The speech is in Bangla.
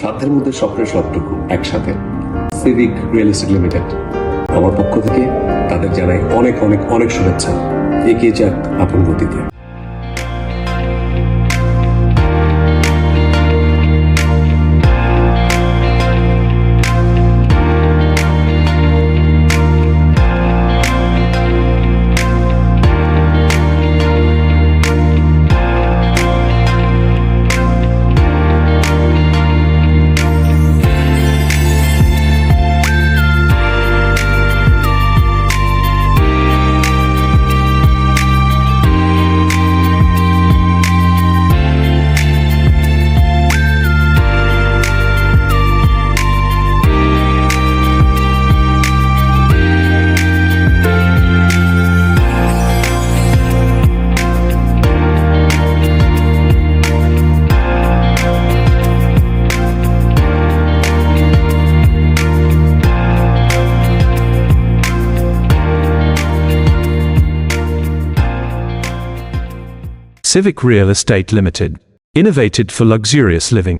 সাধ্যের মধ্যে স্বপ্নের সবটুকু একসাথে সিভিক রিয়েল এস্টেট লিমিটেড আমার পক্ষ থেকে তাদের জানাই অনেক অনেক অনেক শুভেচ্ছা। এগিয়ে যাক আপন গতিতে। Civic Real Estate Limited. Innovated for luxurious living.